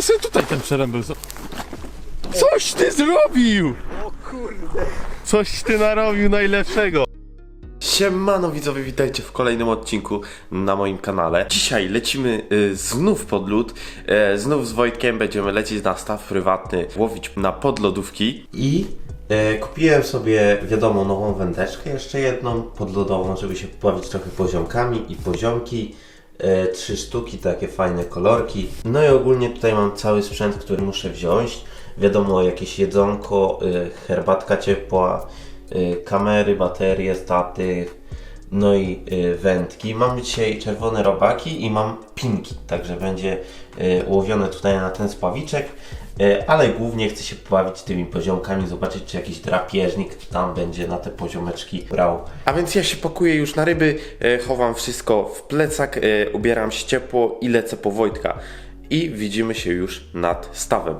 możemy sobie tutaj ten przerębel... zo- Coś ty zrobił! O kurde. Coś ty narobił najlepszego. Siemano widzowie, witajcie w kolejnym odcinku na moim kanale. Dzisiaj lecimy y, znów pod lód. E, znów z Wojtkiem będziemy lecieć na staw prywatny, łowić na podlodówki. I e, kupiłem sobie, wiadomo, nową wędeczkę, jeszcze jedną podlodową, żeby się pobawić trochę poziomkami i poziomki. E, trzy sztuki, takie fajne kolorki. No i ogólnie tutaj mam cały sprzęt, który muszę wziąć. Wiadomo, jakieś jedzonko, y, herbatka ciepła, y, kamery, baterie, statyw, no i wędki. Mam dzisiaj czerwone robaki i mam pinki, także będzie y, łowione tutaj na ten spawiczek. Y, Ale głównie chcę się pobawić tymi poziomkami, zobaczyć czy jakiś drapieżnik tam będzie na te poziomeczki brał. A więc ja się pakuję już na ryby, y, chowam wszystko w plecak, y, ubieram się ciepło i lecę po Wojtka. I widzimy się już nad stawem.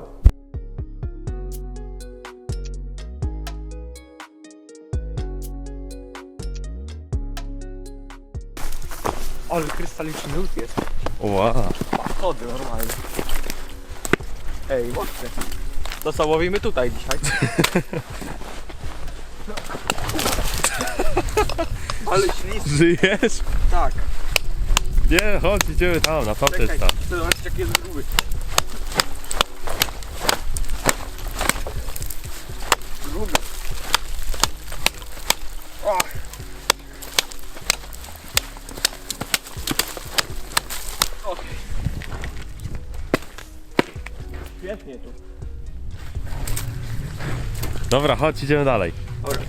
Ale krystaliczny lód jest. Wow. Chody normalnie. Ej, mocny. To co, łowimy tutaj dzisiaj? Ale śliski. Żyjesz? Tak. Nie, chodź, idziemy tam, na tamten Czekaj, staw. chcę zobaczyć jaki jest. Gruby. Dobra, chodź, idziemy dalej. Dobra.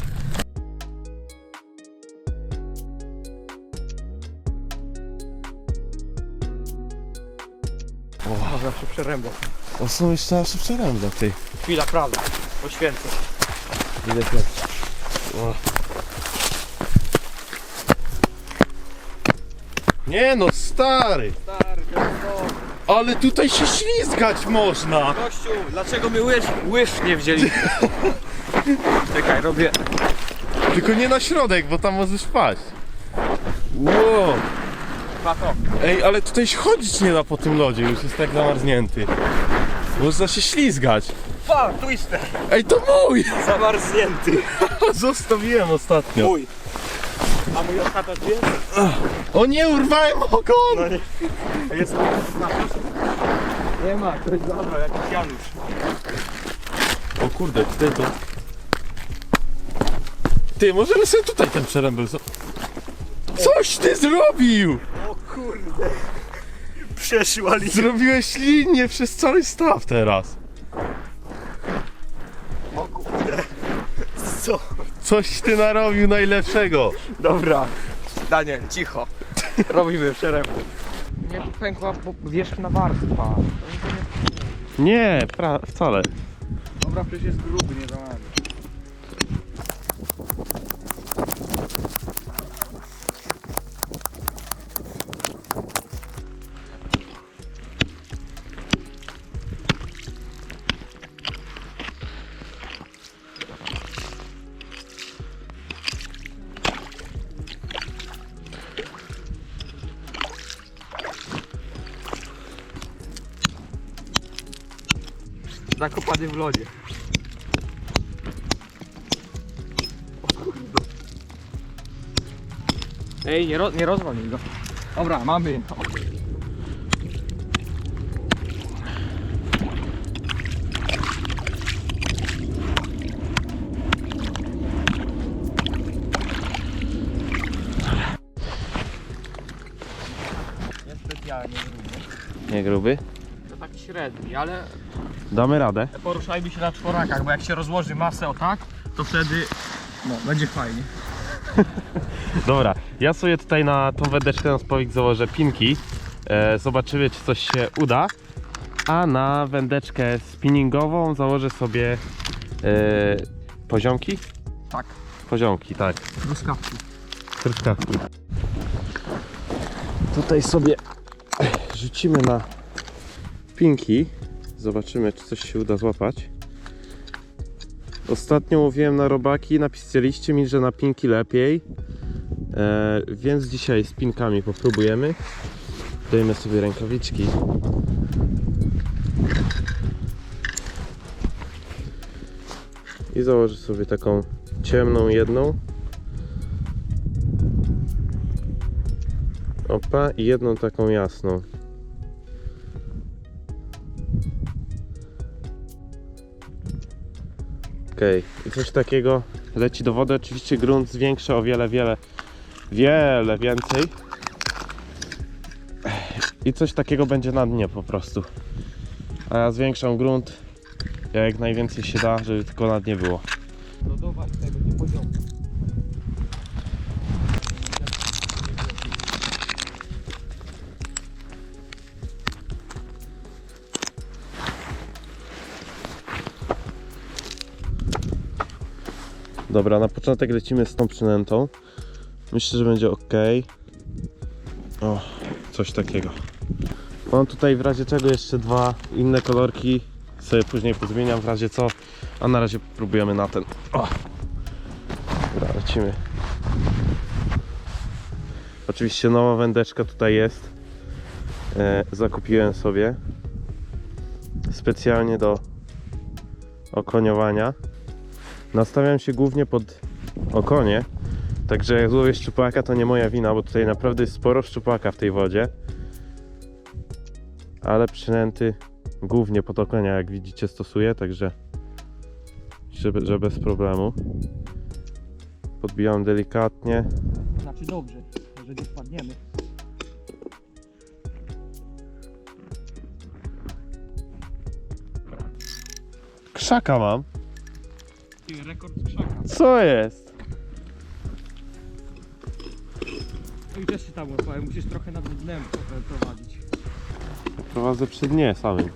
O, zawsze przerębą. O, są jeszcze nasze przerębla, ty. Chwila prawda. Poświęcę. Ile pierwszy? Nie no, stary! Stary, to Ale tutaj się ślizgać można! Gościu, dlaczego my łyż, łyż nie wzięliśmy? Czekaj, robię. Tylko nie na środek, bo tam możesz paść. Wow! Pato. Ej, ale tutaj się chodzić nie da po tym lodzie, już jest tak zamarznięty. Można się ślizgać. Pa, twister. Ej, to mój! Zamarznięty. Zostawiłem ostatnio. Mój. A mój tu jest? O nie, urwałem ogon! No nie. Jest Nie ma, to jest dobra, jakiś Janusz. O kurde, tutaj to... Ty, możemy sobie tutaj ten przerębel... zo- Coś ty zrobił! O kurde. Przeszła linia. Zrobiłeś linię przez cały staw teraz. Coś ty narobił najlepszego. Dobra. Daniel, cicho. Robimy przerębę. Nie tu pękła wierzchna warstwa. Nie, pra- wcale. Dobra, przecież jest gruby, nie za nami. Zakopany w lodzie. Ej, nie, ro, nie rozwalij go. Dobra, mamy. Niespecjalnie gruby. Nie gruby. To taki średni, ale Damy radę. poruszajmy się na czworakach, bo jak się rozłoży masę o tak, to wtedy no, będzie fajnie. Dobra, ja sobie tutaj na tą wędeczkę na spowik założę pinki. E, zobaczymy, czy coś się uda. A na wędeczkę spinningową założę sobie e, poziomki? Tak, Poziomki, tak. truskawki. Truskawki. Tutaj sobie rzucimy na pinki. Zobaczymy, czy coś się uda złapać. Ostatnio łowiłem na robaki, napisaliście mi, że na pinki lepiej. E, więc dzisiaj z pinkami popróbujemy. Dajmy sobie rękawiczki. I założę sobie taką ciemną jedną. Opa, i jedną taką jasną. I coś takiego leci do wody. Oczywiście grunt zwiększa o wiele, wiele, wiele więcej. I coś takiego będzie na dnie po prostu. A ja zwiększam grunt jak najwięcej się da, żeby tylko na dnie było. Lodowa tutaj Dobra, na początek lecimy z tą przynętą. Myślę, że będzie ok. O, coś takiego. Mam tutaj w razie czego jeszcze dwa inne kolorki. Sobie później pozmieniam w razie co. A na razie próbujemy na ten. O. Dobra, lecimy. Oczywiście nowa wędeczka tutaj jest. E, zakupiłem sobie. Specjalnie do okoniowania. Nastawiam się głównie pod okonie. Także jak złowię szczupaka to nie moja wina, bo tutaj naprawdę jest sporo szczupaka w tej wodzie. Ale przynęty głównie pod okonia, jak widzicie, stosuję, także że, że bez problemu. Podbijam delikatnie. Znaczy dobrze, że nie wpadniemy. Krzaka mam. Co jest? No i też się tam łapałem, musisz trochę nad dnem pro- prowadzić. Prowadzę przy dnie samym.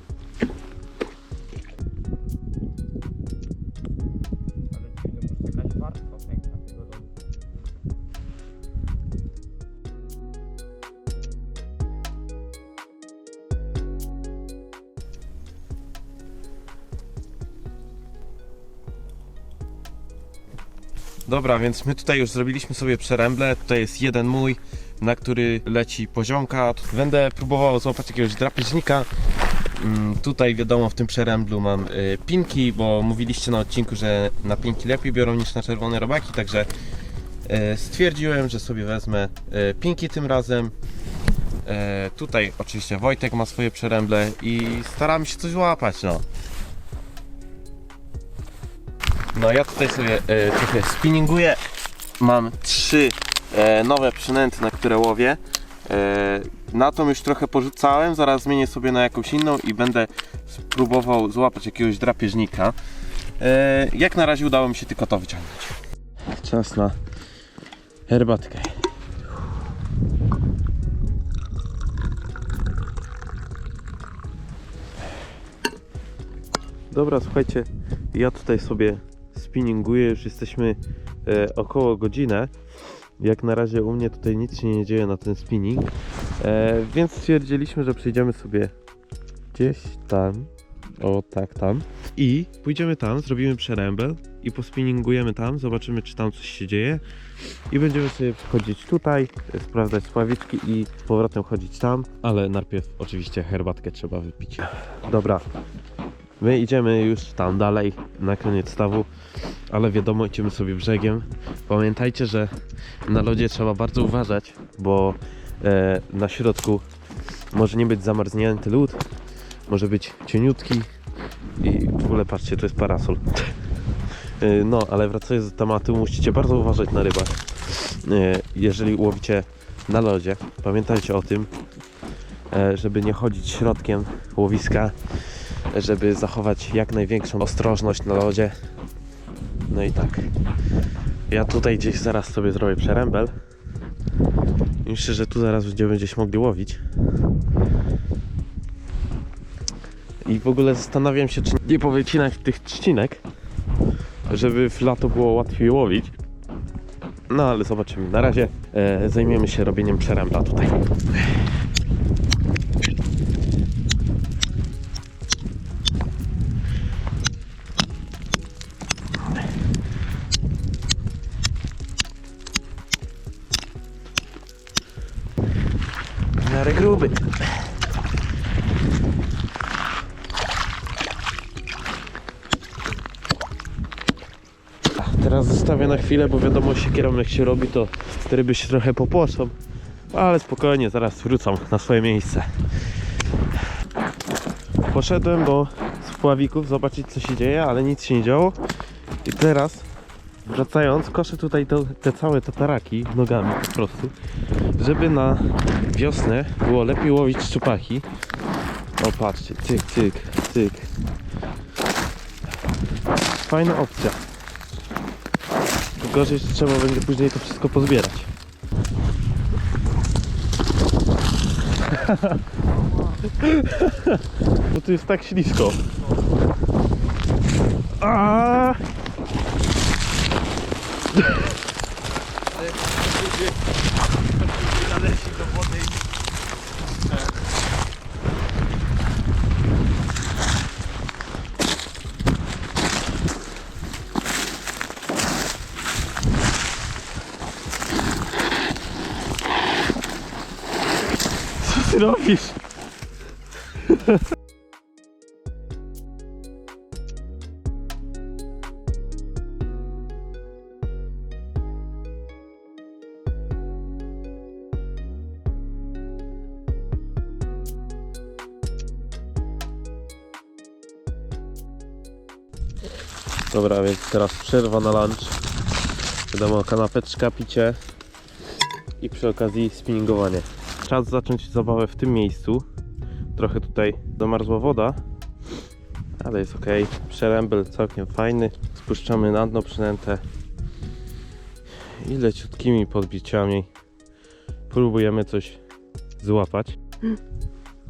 Dobra, więc my tutaj już zrobiliśmy sobie przeręble. Tutaj jest jeden mój, na który leci poziomka. Będę próbował złapać jakiegoś drapieżnika. Mm, Tutaj wiadomo w tym przeręblu mam y, pinki, bo mówiliście na odcinku, że na pinki lepiej biorą niż na czerwone robaki, także y, stwierdziłem, że sobie wezmę y, pinki tym razem. Tutaj oczywiście Wojtek ma swoje przeręble i staramy się coś łapać, no. No ja tutaj sobie e, trochę spinninguję. Mam trzy e, nowe przynęty, na które łowię. E, na tą już trochę porzucałem, zaraz zmienię sobie na jakąś inną i będę spróbował złapać jakiegoś drapieżnika. E, jak na razie udało mi się tylko to wyciągnąć. Czas na herbatkę. Dobra, słuchajcie, ja tutaj sobie spinninguję, już jesteśmy e, około godzinę. Jak na razie u mnie tutaj nic się nie dzieje na ten spinning, e, więc stwierdziliśmy, że przejdziemy sobie gdzieś tam, o tak tam. I pójdziemy tam, zrobimy przerębel i pospinningujemy tam, zobaczymy czy tam coś się dzieje. I będziemy sobie wchodzić tutaj, sprawdzać sławiczki i z powrotem chodzić tam, ale najpierw oczywiście herbatkę trzeba wypić. Dobra, My idziemy już tam dalej, na koniec stawu, ale wiadomo, idziemy sobie brzegiem. Pamiętajcie, że na lodzie trzeba bardzo uważać, bo e, na środku może nie być zamarznięty lód, może być cieniutki i w ogóle patrzcie, to jest parasol. E, no, ale wracając do tematu, musicie bardzo uważać na rybach. E, jeżeli łowicie na lodzie, pamiętajcie o tym, e, żeby nie chodzić środkiem łowiska, żeby zachować jak największą ostrożność na lodzie. No i tak. Ja tutaj gdzieś zaraz sobie zrobię przerębel. I Myślę, że tu zaraz będziemy gdzieś mogli łowić. I w ogóle zastanawiam się, czy nie powycinać tych trzcinek, żeby w lato było łatwiej łowić. No ale zobaczymy. Na razie e, zajmiemy się robieniem przerębla tutaj. Miarę gruby. teraz zostawię na chwilę, bo wiadomo, siekierą jak się robi, to te ryby się trochę popłoszą. Ale spokojnie, zaraz wrócą na swoje miejsce. Poszedłem do spławików zobaczyć co się dzieje, ale nic się nie działo. I teraz wracając, koszę tutaj te całe tataraki nogami po prostu, żeby na wiosnę było lepiej łowić szczupaki. O patrzcie, cyk, cyk, cyk. Fajna opcja. Gorzej, że trzeba będzie później to wszystko pozbierać. Bo tu jest tak ślisko. A! Ty robisz? Dobra, więc teraz przerwa na lunch. Wiadomo, kanapeczka, picie i przy okazji spinningowanie. Czas zacząć zabawę w tym miejscu. Trochę tutaj zamarzła woda, ale jest ok. Przerębel całkiem fajny. Spuszczamy na dno przynętę i leciutkimi podbiciami próbujemy coś złapać.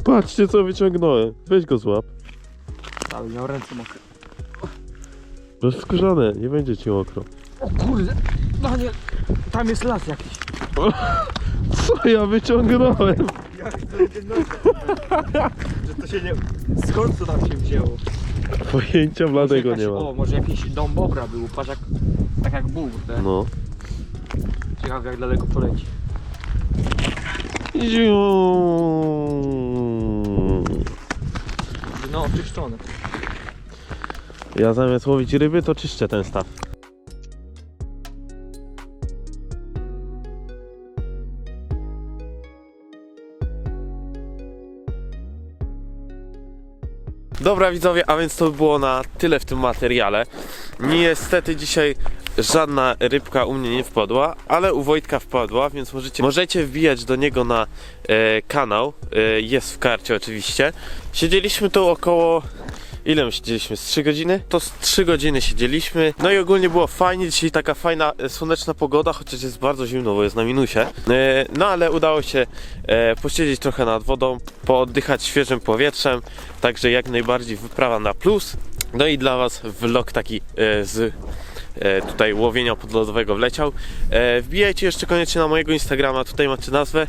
Patrzcie co wyciągnąłem. Weź go złap. Ale miał ręce mokre. Rozkurzone, nie będzie ci mokro. O kurde, Daniel, tam jest las jakiś. Co ja wyciągnąłem? Jak to Że to się nie... Skąd to tam się wzięło? Pojęcia bladego nie ma. O, może jakiś dom bobra był, patrz jak... Tak jak te. No. Ciekawe jak daleko poleci. Ziu. No, oczyszczone. Ja zamiast łowić ryby, to czyszczę ten staw. Dobra widzowie, a więc to by było na tyle w tym materiale. Niestety dzisiaj żadna rybka u mnie nie wpadła, ale u Wojtka wpadła, więc możecie, możecie wbijać do niego na e, kanał. E, jest w karcie oczywiście. Siedzieliśmy tu około Ile my siedzieliśmy? Z 3 godziny? To z 3 godziny siedzieliśmy. No i ogólnie było fajnie. Dzisiaj taka fajna, e, słoneczna pogoda, chociaż jest bardzo zimno, bo jest na minusie. E, No ale udało się e, posiedzieć trochę nad wodą, pooddychać świeżym powietrzem. Także jak najbardziej wyprawa na plus. No i dla Was vlog taki z tutaj łowienia podlodowego wleciał. Wbijajcie jeszcze koniecznie na mojego Instagrama, tutaj macie nazwę.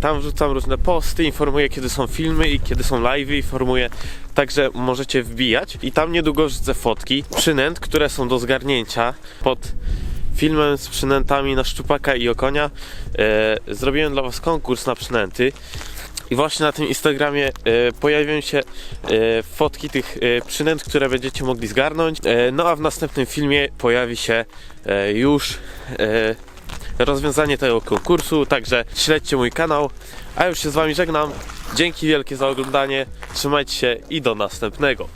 Tam wrzucam różne posty, informuję kiedy są filmy i kiedy są live'y, informuję. Także możecie wbijać i tam niedługo wrzucę fotki przynęt, które są do zgarnięcia pod filmem z przynętami na szczupaka i okonia. E, zrobiłem dla Was konkurs na przynęty. I właśnie na tym Instagramie e, pojawią się e, fotki tych przynęt, które będziecie mogli zgarnąć. No a w następnym filmie pojawi się już rozwiązanie tego konkursu, także śledźcie mój kanał. A już się z Wami żegnam. Dzięki wielkie za oglądanie. Trzymajcie się i do następnego.